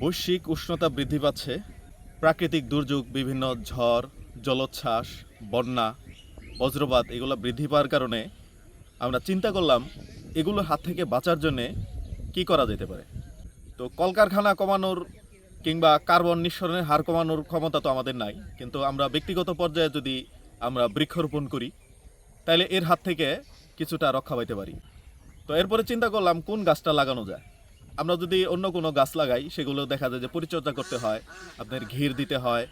বৈশ্বিক উষ্ণতা বৃদ্ধি পাচ্ছে। প্রাকৃতিক দুর্যোগ, বিভিন্ন ঝড়, জলোচ্ছ্বাস, বন্যা, বজ্রপাত এগুলো বৃদ্ধি পাওয়ার কারণে আমরা চিন্তা করলাম, এগুলোর হাত থেকে বাঁচার জন্যে কি করা যেতে পারে? তো কলকারখানা কমানোর কিংবা কার্বন নিঃসরণের হার কমানোর ক্ষমতা তো আমাদের নাই। কিন্তু আমরা ব্যক্তিগত পর্যায়ে যদি আমরা বৃক্ষরোপণ করি তাহলে এর হাত থেকে কিছুটা রক্ষা পাইতে পারি। তো এরপরে চিন্তা করলাম, কোন গাছটা লাগানো যায়? আমরা যদি অন্য কোনো গাছ লাগাই, সেগুলো দেখা যায় যে পরিচর্যা করতে হয়, আপনার ঘির দিতে হয়,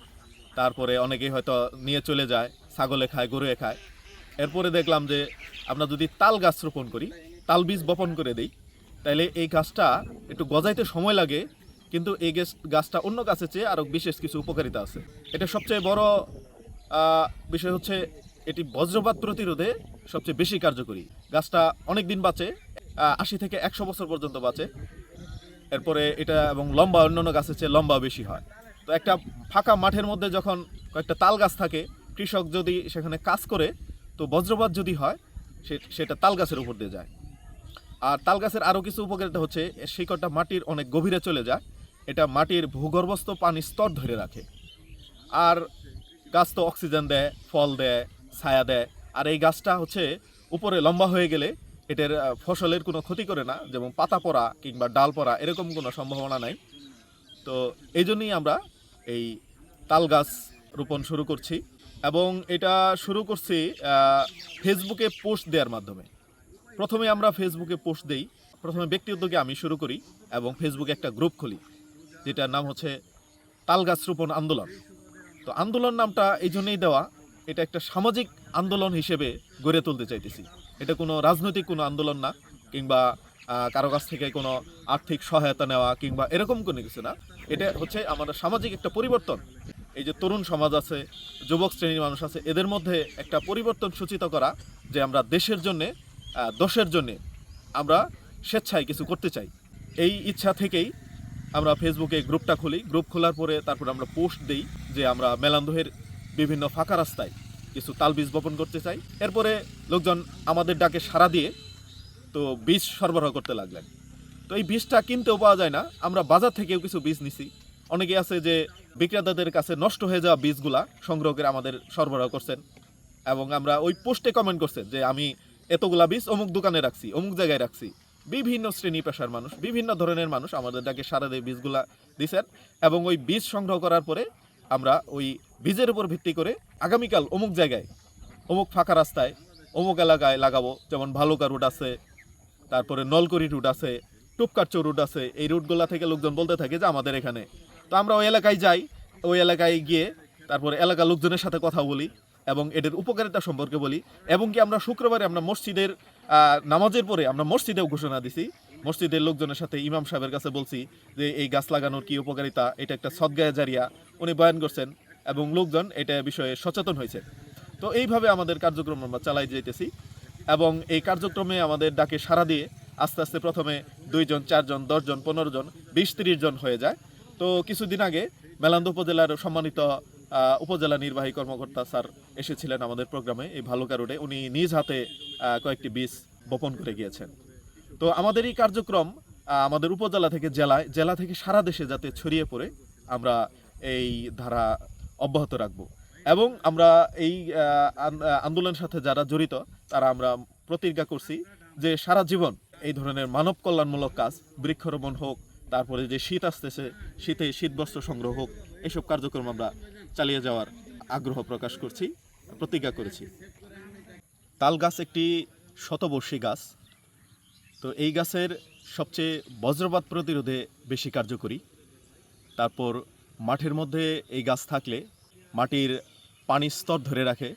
তারপরে অনেকেই হয়তো নিয়ে চলে যায়, ছাগলে খায়, গরুয়ে খায়। এরপরে দেখলাম যে আমরা যদি তাল গাছ রোপণ করি, তাল বীজ বপন করে দিই তাহলে এই গাছটা একটু গজাইতে সময় লাগে, কিন্তু এই গাছ- গাছটা অন্য গাছের চেয়ে আরও বিশেষ কিছু উপকারিতা আছে। এটা সবচেয়ে বড় বিষয় হচ্ছে এটি বজ্রপাত প্রতিরোধে সবচেয়ে বেশি কার্যকরী। গাছটা অনেক দিন বাঁচে আশি থেকে একশো বছর পর্যন্ত বাঁচে। এরপরে এটা এবং লম্বা অন্যান্য গাছের চেয়ে লম্বা বেশি হয়। তো একটা ফাঁকা মাঠের মধ্যে যখন কয়েকটা তাল গাছ থাকে, কৃষক যদি সেখানে কাজ করে, তো বজ্রপাত যদি হয় সেটা তাল গাছের উপর দিয়ে যায়। আর তাল গাছের আরও কিছু উপকারিতা হচ্ছে শিকড়টা মাটির অনেক গভীরে চলে যায়। এটা মাটির ভূগর্ভস্থ পানির স্তর ধরে রাখে। আর গাছ তো অক্সিজেন দেয়, ফল দেয়, ছায়া দেয়। আর এই গাছটা হচ্ছে উপরে লম্বা হয়ে গেলে এটার ফসলের কোনো ক্ষতি করে না, যেমন পাতা পড়া কিংবা ডাল পড়া, এরকম কোনো সম্ভাবনা নাই। তো এই জন্যই আমরা এই তাল গাছ রোপণ শুরু করছি এবং এটা শুরু করছি ফেসবুকে পোস্ট দেওয়ার মাধ্যমে। প্রথমে আমরা ফেসবুকে পোস্ট দেই। প্রথমে ব্যক্তি উদ্যোগে আমি শুরু করি এবং ফেসবুকে একটা গ্রুপ খুলি, যেটার নাম হচ্ছে তাল গাছ রোপণ আন্দোলন। তো আন্দোলন নামটা এই জন্যই দেওয়া, এটা একটা সামাজিক আন্দোলন হিসেবে গড়ে তুলতে চাইতেছি। এটা কোনো রাজনৈতিক কোনো আন্দোলন না, কিংবা কারও কাছ থেকে কোনো আর্থিক সহায়তা নেওয়া, কিংবা এরকম কোনো কিছু না। এটা হচ্ছে আমাদের সামাজিক একটা পরিবর্তন। এই যে তরুণ সমাজ আছে, যুবক শ্রেণির মানুষ আছে, এদের মধ্যে একটা পরিবর্তন সূচিত করা যে আমরা দেশের জন্যে দশের জন্যে আমরা স্বেচ্ছায় কিছু করতে চাই। এই ইচ্ছা থেকেই আমরা ফেসবুকে গ্রুপটা খুলি। গ্রুপ খোলার পরে তারপর আমরা পোস্ট দেই যে আমরা মেলান্দহের বিভিন্ন ফাঁকা রাস্তায় কিছু তাল বীজ বপন করতে চাই। এরপরে লোকজন আমাদের ডাকে সাড়া দিয়ে তো বীজ সরবরাহ করতে লাগলেন। তো এই বীজটা কিনতেও পাওয়া যায় না। আমরা বাজার থেকেও কিছু বীজ নিছি। অনেকে আছে যে বিক্রেতাদের কাছে নষ্ট হয়ে যাওয়া বীজগুলা সংগ্রহ করে আমাদের সরবরাহ করছেন। এবং আমরা ওই পোস্টে কমেন্ট করছেন যে, আমি এতগুলা বীজ অমুক দোকানে রাখছি, অমুক জায়গায় রাখছি। বিভিন্ন শ্রেণি পেশার মানুষ, বিভিন্ন ধরনের মানুষ আমাদের ডাকে সারা দিয়ে বীজগুলা দিছেন। এবং ওই বীজ সংগ্রহ করার পরে আমরা ওই বীজের উপর ভিত্তি করে আগামীকাল অমুক জায়গায়, অমুক ফাঁকা রাস্তায়, অমুক এলাকায় লাগাবো। যেমন ভালুকা রুট আছে, তারপরে নলকরি রুট আছে, টুপকারচো রুট আছে। এই রুটগুলা থেকে লোকজন বলতে থাকে যে আমাদের এখানে। তো আমরা ওই এলাকায় যাই, ওই এলাকায় গিয়ে তারপরে এলাকার লোকজনের সাথে কথা বলি এবং এদের উপকারিতা সম্পর্কে বলি। এবং কি আমরা শুক্রবারে আমরা মসজিদের নামাজের পরে আমরা মসজিদেও ঘোষণা দিছি। মসজিদের লোকজনের সাথে ইমাম সাহেবের কাছে বলছি যে এই গাছ লাগানোর কি উপকারিতা? এটা একটা সদ্গায় জারিয়া। উনি বয়ান করছেন এবং লোকজন এটা বিষয়ে সচেতন হয়েছে। তো এইভাবে আমাদের কার্যক্রম আমরা চালাই যেতেছি এবং এই কার্যক্রমে আমাদের ডাকে সাড়া দিয়ে আস্তে আস্তে প্রথমে দুইজন, চারজন, দশজন পনেরো জন বিশ তিরিশ জন হয়ে যায়। তো কিছুদিন আগে মেলান্দ উপজেলার সম্মানিত উপজেলা নির্বাহী কর্মকর্তা স্যার এসেছিলেন আমাদের প্রোগ্রামে এই ভালো কারণে উনি নিজ হাতে কয়েকটি বীজ বপন করে গিয়েছেন। তো আমাদের এই কার্যক্রম আমাদের উপজেলা থেকে জেলায়, জেলা থেকে সারা দেশে যাতে ছড়িয়ে পড়ে, আমরা এই ধারা অব্যাহত রাখব। এবং আমরা এই আন্দোলনের সাথে যারা জড়িত, তারা আমরা প্রতিজ্ঞা করছি যে সারা জীবন এই ধরনের মানব কল্যাণমূলক কাজ, বৃক্ষরোপণ হোক, তারপরে যে শীত আসতেছে, শীতে শীতবস্ত্র সংগ্রহ হোক এইসব কার্যক্রম আমরা চালিয়ে যাওয়ার আগ্রহ প্রকাশ করছি, প্রতিজ্ঞা করেছি। তাল গাছ একটি শতবর্ষী গাছ। তো এই গাছের সবচেয়ে বজ্রপাত প্রতিরোধে বেশি কার্যকরী। তারপর মাঠের মধ্যে এই গাছ থাকলে মাটির পানির স্তর ধরে রাখে,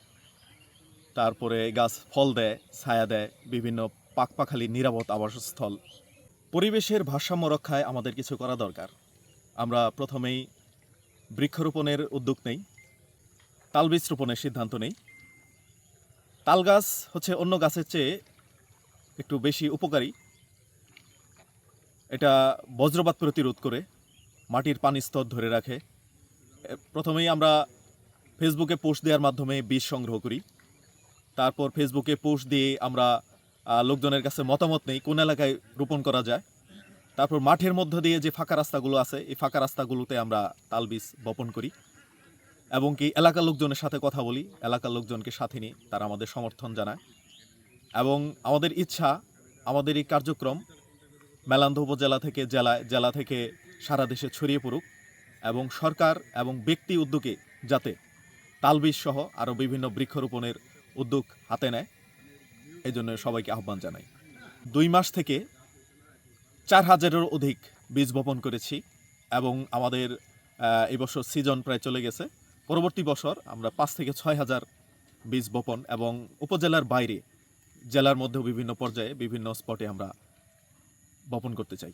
তারপরে গাছ ফল দেয়, ছায়া দেয়, বিভিন্ন পাকপাখালি নিরাপদ আবাসস্থল। পরিবেশের ভারসাম্য রক্ষায় আমাদের কিছু করা দরকার। আমরা প্রথমেই বৃক্ষরোপণের উদ্যোগ নেই তালবীজ রোপণের সিদ্ধান্ত নেই। তাল গাছ হচ্ছে অন্য গাছের চেয়ে একটু বেশি উপকারী। এটা বজ্রপাত প্রতিরোধ করে মাটির পানি স্তর ধরে রাখে। প্রথমেই আমরা ফেসবুকে পোস্ট দেওয়ার মাধ্যমে বীজ সংগ্রহ করি। তারপর ফেসবুকে পোস্ট দিয়ে আমরা লোকজনের কাছে মতামত নেই, কোন এলাকায় রোপণ করা যায়। তারপর মাঠের মধ্য দিয়ে যে ফাঁকা রাস্তাগুলো আছে, এই ফাঁকা রাস্তাগুলোতে আমরা তাল বীজ বপন করি। এবং কি এলাকার লোকজনের সাথে কথা বলি, এলাকার লোকজনকে সাথে নিই তারা আমাদের সমর্থন জানায়। এবং আমাদের ইচ্ছা, আমাদের এই কার্যক্রম মেলান্ধ উপজেলা থেকে জেলায়, জেলা থেকে সারা দেশে ছড়িয়ে পড়ুক এবং সরকার এবং ব্যক্তি উদ্যোগে যাতে তালবীজ সহ আরও বিভিন্ন বৃক্ষরোপণের উদ্যোগ হাতে নেয় এই জন্য সবাইকে আহ্বান জানাই। দুই মাস থেকে চার হাজারেরও অধিক বীজ বপন করেছি এবং আমাদের আহ, এই বছর সিজন প্রায় চলে গেছে। পরবর্তী বছর আমরা পাঁচ থেকে ছয় হাজার বীজ বপন এবং উপজেলার বাইরে জেলার মধ্যেও বিভিন্ন পর্যায়ে বিভিন্ন স্পটে আমরা বপন করতে চাই।